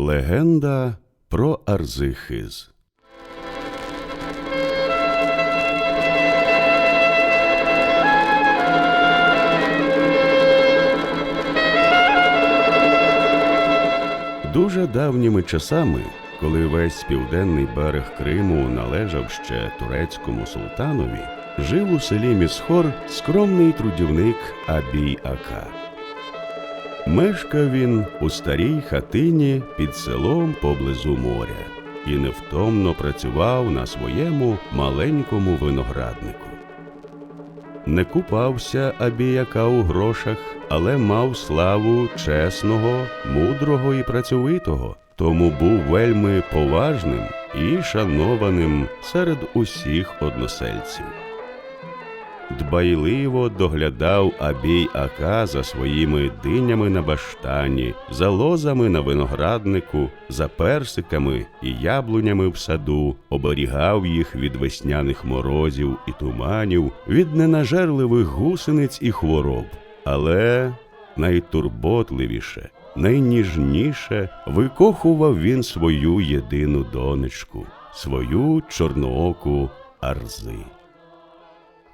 Легенда про Арзихиз Дуже давніми часами, коли весь південний берег Криму належав ще турецькому султанові, жив у селі Місхор скромний трудівник Абій Ака. Мешкав він у старій хатині під селом поблизу моря і невтомно працював на своєму маленькому винограднику. Не купався абіяка у грошах, але мав славу чесного, мудрого і працьовитого, тому був вельми поважним і шанованим серед усіх односельців. Дбайливо доглядав Абій Ака за своїми динями на баштані, за лозами на винограднику, за персиками і яблунями в саду, оберігав їх від весняних морозів і туманів, від ненажерливих гусениць і хвороб. Але найтурботливіше, найніжніше викохував він свою єдину донечку, свою чорнооку Арзи.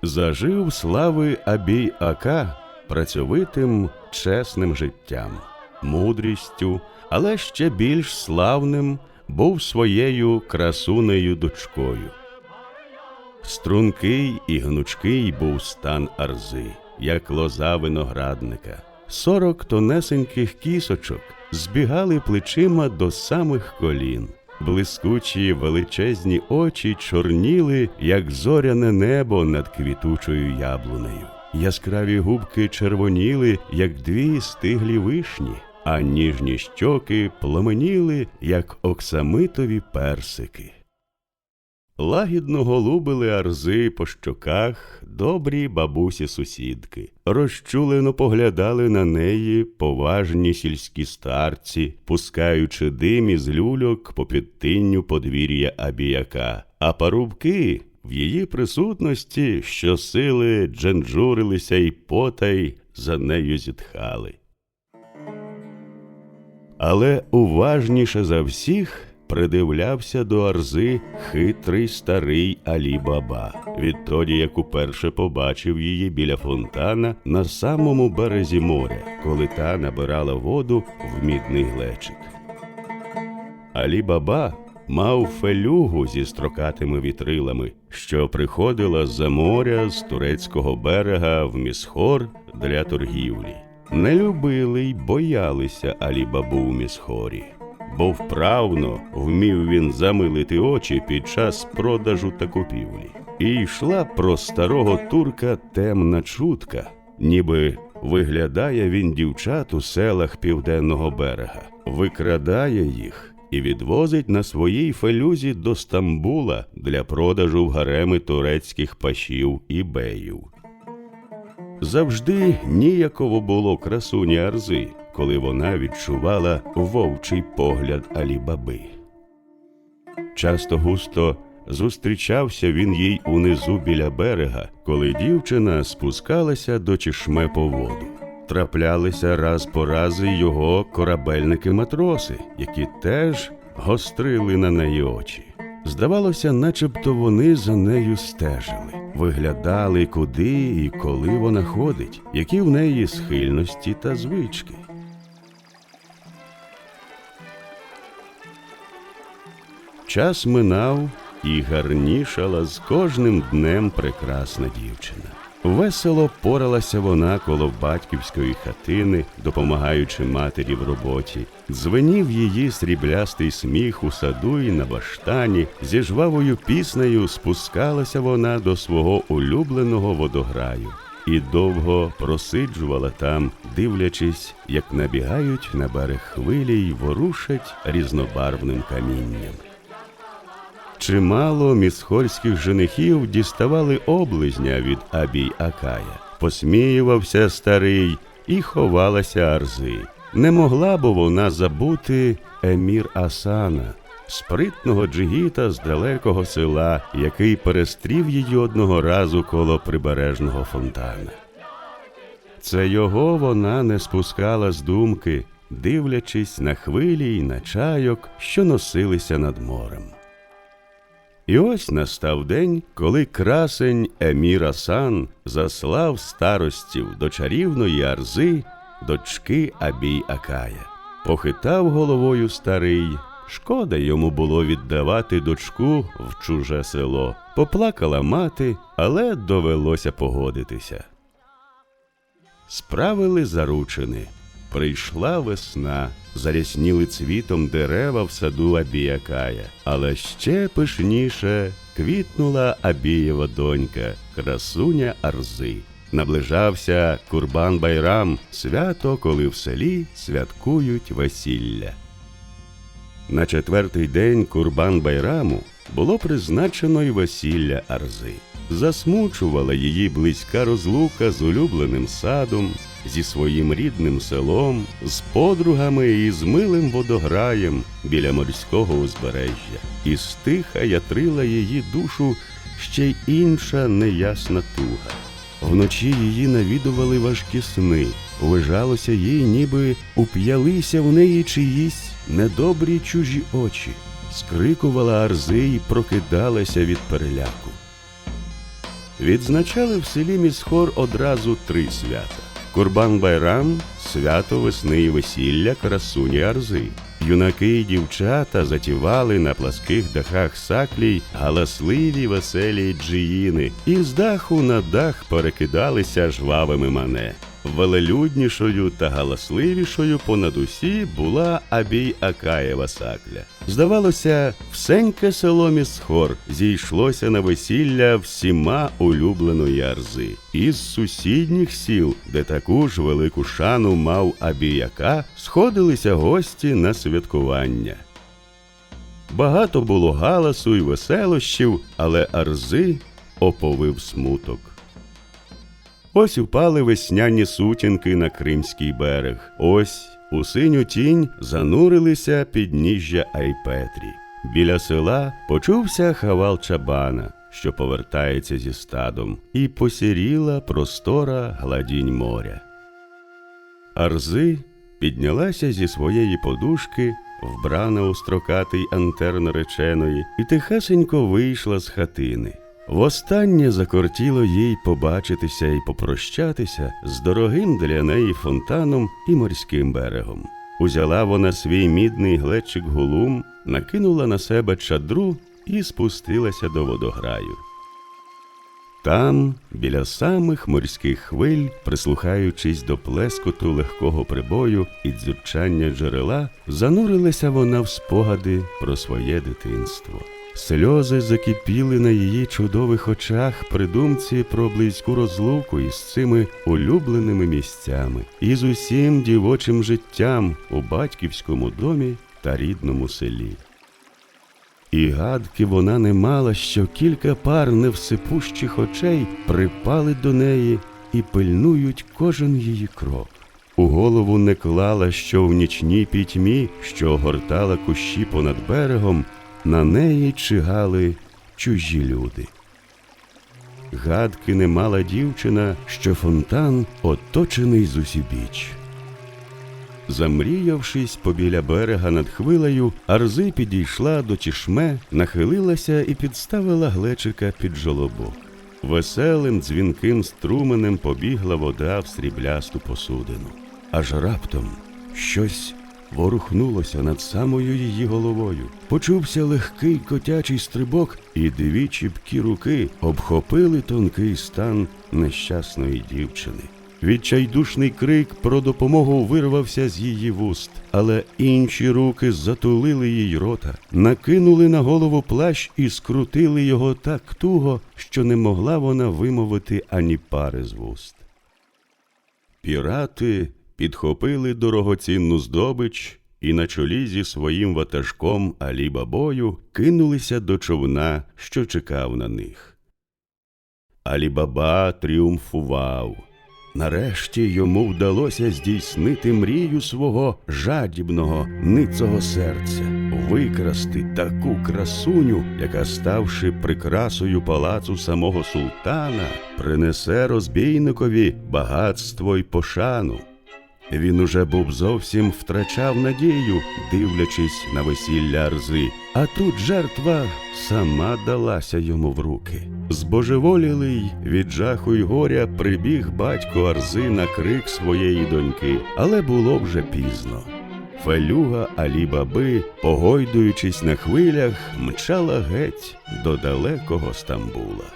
Зажив слави Абій Ака працьовитим, чесним життям, мудрістю, але ще більш славним був своєю красунею дочкою. Стрункий і гнучкий був стан арзи, як лоза виноградника. Сорок тонесеньких кісочок збігали плечима до самих колін. Блискучі величезні очі чорніли, як зоряне небо над квітучою яблунею. Яскраві губки червоніли, як дві стиглі вишні, а ніжні щоки пламеніли, як оксамитові персики. Лагідно голубили арзи по щоках добрі бабусі сусідки, розчулено поглядали на неї поважні сільські старці, пускаючи дим із люльок по підтинню подвір'я абіяка, а парубки в її присутності щосили дженджурилися й потай за нею зітхали. Але уважніше за всіх придивлявся до Арзи хитрий старий Алі Баба, відтоді як уперше побачив її біля фонтана на самому березі моря, коли та набирала воду в мідний глечик. Алі Баба мав фелюгу зі строкатими вітрилами, що приходила з-за моря з турецького берега в місхор для торгівлі. Не любили й боялися Алі-Бабу в місхорі, бо вправно вмів він замилити очі під час продажу та купівлі. І йшла про старого турка темна чутка, ніби виглядає він дівчат у селах південного берега, викрадає їх і відвозить на своїй фелюзі до Стамбула для продажу в гареми турецьких пашів і беїв. Завжди ніяково було красуні Арзи, коли вона відчувала вовчий погляд Алібаби. Часто густо зустрічався він їй унизу біля берега, коли дівчина спускалася до чешме по воду. Траплялися раз по рази його корабельники-матроси, які теж гострили на неї очі. Здавалося, начебто вони за нею стежили, виглядали, куди і коли вона ходить, які в неї схильності та звички. Час минав і гарнішала з кожним днем прекрасна дівчина. Весело поралася вона коло батьківської хатини, допомагаючи матері в роботі. Дзвенів її сріблястий сміх у саду і на баштані. Зі жвавою піснею спускалася вона до свого улюбленого водограю і довго просиджувала там, дивлячись, як набігають на берег хвилі й ворушать різнобарвним камінням. Чимало місхольських женихів діставали облизня від Абій Акая. Посміювався старий і ховалася Арзи. Не могла б вона забути Емір Асана, спритного джигіта з далекого села, який перестрів її одного разу коло прибережного фонтана. Це його вона не спускала з думки дивлячись на хвилі й на чайок, що носилися над морем. І ось настав день, коли красень Емір Асан заслав старостів до чарівної арзи, дочки Абій Акая. Похитав головою старий. Шкода йому було віддавати дочку в чуже село. Поплакала мати, але довелося погодитися. Справили заручини. Прийшла весна, зарясніли цвітом дерева в саду Абіякая, але ще пишніше квітнула Абієва донька, красуня Арзи. Наближався Курбан Байрам, свято, коли в селі святкують весілля. На четвертий день Курбан Байраму було призначено й весілля Арзи. Засмучувала її близька розлука з улюбленим садом, зі своїм рідним селом, з подругами і з милим водограєм біля морського узбережжя. І стиха ятрила її душу ще й інша неясна туга. Вночі її навідували важкі сни. Вважалося їй, ніби уп'ялися в неї чиїсь недобрі чужі очі. Скрикувала арзи й прокидалася від переляку. Відзначали в селі Місхор одразу три свята: Курбан Байрам, свято весни і весілля красуні Арзи. Юнаки й дівчата затівали на пласких дахах саклій галасливі веселі джиїни, і з даху на дах перекидалися жвавими мане. Велелюднішою та галасливішою понад усі була Абій Акаєва сакля. Здавалося, всеньке село Місхор зійшлося на весілля всіма улюбленої арзи. Із сусідніх сіл, де таку ж велику шану мав Абіяка, сходилися гості на святкування. Багато було галасу й веселощів, але арзи оповив смуток. Ось упали весняні сутінки на Кримський берег. Ось у синю тінь занурилися підніжжя Айпетрі. Біля села почувся хавал чабана, що повертається зі стадом, і посіріла простора гладінь моря. Арзи піднялася зі своєї подушки, вбрана у строкатий антер нареченої, і тихесенько вийшла з хатини. Востаннє закортіло їй побачитися і попрощатися з дорогим для неї фонтаном і морським берегом. Узяла вона свій мідний глечик гулум, накинула на себе чадру і спустилася до водограю. Там, біля самих морських хвиль, прислухаючись до плескоту легкого прибою і дзюрчання джерела, занурилася вона в спогади про своє дитинство. Сльози закипіли на її чудових очах при думці про близьку розлуку із цими улюбленими місцями, і з усім дівочим життям у батьківському домі та рідному селі. І гадки вона не мала, що кілька пар невсипущих очей припали до неї і пильнують кожен її крок. У голову не клала, що в нічній пітьмі, що огортала кущі понад берегом, на неї чигали чужі люди. Гадки не мала дівчина, що фонтан оточений зусібіч. Замріявшись побіля берега над хвилею, Арзи підійшла до тішме, нахилилася і підставила глечика під жолобок. Веселим дзвінким струменем побігла вода в сріблясту посудину. Аж раптом щось ворухнулося над самою її головою. Почувся легкий котячий стрибок, і дві чіпкі руки обхопили тонкий стан нещасної дівчини. Відчайдушний крик про допомогу вирвався з її вуст, але інші руки затулили їй рота, накинули на голову плащ і скрутили його так туго, що не могла вона вимовити ані пари з вуст. Пірати підхопили дорогоцінну здобич і на чолі зі своїм ватажком Алі Бабою кинулися до човна, що чекав на них. Алі тріумфував. Нарешті йому вдалося здійснити мрію свого жадібного, ницого серця, викрасти таку красуню, яка, ставши прикрасою палацу самого султана, принесе розбійникові багатство й пошану. Він уже був зовсім втрачав надію, дивлячись на весілля Арзи. А тут жертва сама далася йому в руки. Збожеволілий від жаху й горя прибіг батько Арзи на крик своєї доньки, але було вже пізно. Фелюга Алі-Баби, погойдуючись на хвилях, мчала геть до далекого Стамбула.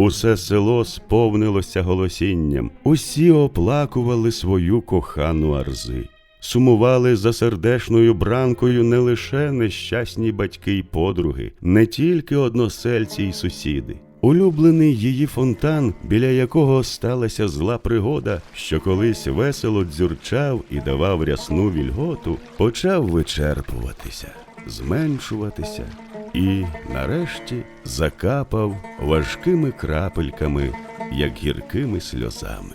Усе село сповнилося голосінням, усі оплакували свою кохану Арзи. Сумували за сердешною бранкою не лише нещасні батьки й подруги, не тільки односельці й сусіди. Улюблений її фонтан, біля якого сталася зла пригода, що колись весело дзюрчав і давав рясну вільготу, почав вичерпуватися, зменшуватися і, нарешті, закапав важкими крапельками, як гіркими сльозами.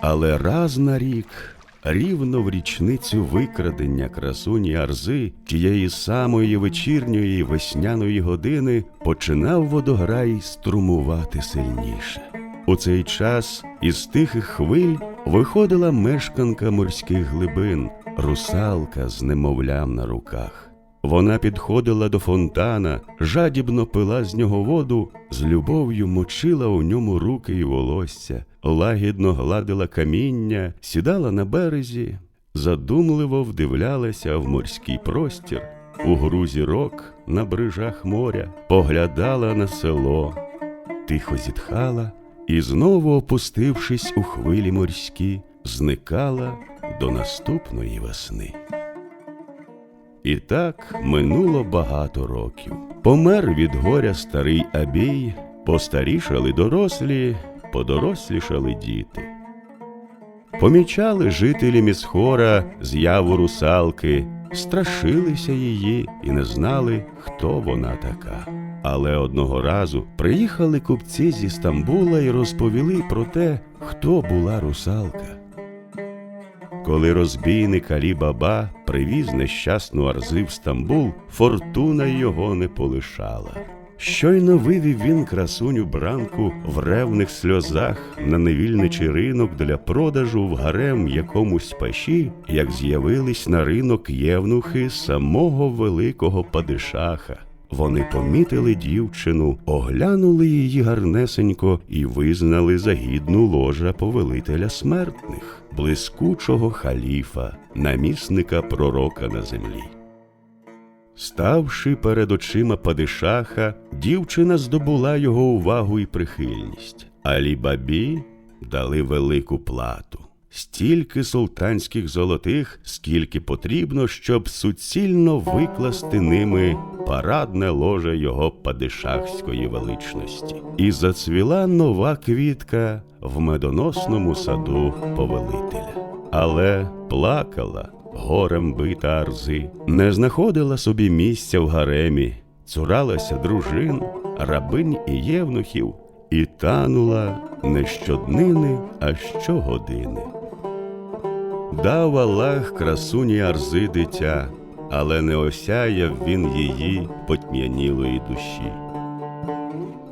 Але раз на рік, рівно в річницю викрадення красуні Арзи, тієї самої вечірньої весняної години, починав водограй струмувати сильніше. У цей час із тихих хвиль виходила мешканка морських глибин, русалка з немовлям на руках. Вона підходила до фонтана, жадібно пила з нього воду, з любов'ю мочила у ньому руки й волосся, лагідно гладила каміння, сідала на березі, задумливо вдивлялася в морський простір, у гру зірок на брижах моря, поглядала на село, тихо зітхала і, знову опустившись у хвилі морські, зникала до наступної весни. І так минуло багато років. Помер від горя старий Абій, постарішали дорослі, подорослішали діти. Помічали жителі місхора з'яву русалки, страшилися її і не знали, хто вона така. Але одного разу приїхали купці зі Стамбула і розповіли про те, хто була русалка. Коли розбійник Алі Баба привіз нещасну Арзи в Стамбул, фортуна його не полишала. Щойно вивів він красуню бранку в ревних сльозах на невільничий ринок для продажу в гарем якомусь паші, як з'явились на ринок євнухи самого великого падишаха. Вони помітили дівчину, оглянули її гарнесенько і визнали за гідну ложа повелителя смертних, блискучого халіфа, намісника пророка на землі. Ставши перед очима падишаха, дівчина здобула його увагу і прихильність. Алі бабі дали велику плату. Стільки султанських золотих, скільки потрібно, щоб суцільно викласти ними парадне ложе його падишахської величності. І зацвіла нова квітка в медоносному саду повелителя. Але плакала горем бита Арзи, не знаходила собі місця в гаремі, цуралася дружин, рабинь і євнухів, і танула не щоднини, а щогодини. Дав Аллах красуні Арзи дитя, але не осяяв він її потьмянілої душі.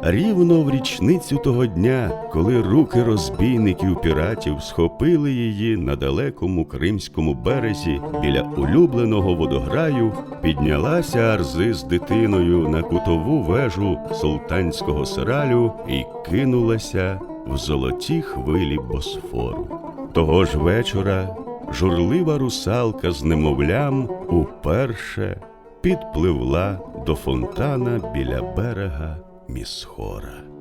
Рівно в річницю того дня, коли руки розбійників піратів схопили її на далекому кримському березі біля улюбленого водограю, піднялася Арзи з дитиною на кутову вежу султанського сиралю і кинулася в золоті хвилі Босфору. Того ж вечора журлива русалка з немовлям уперше підпливла до фонтана біля берега Місхора.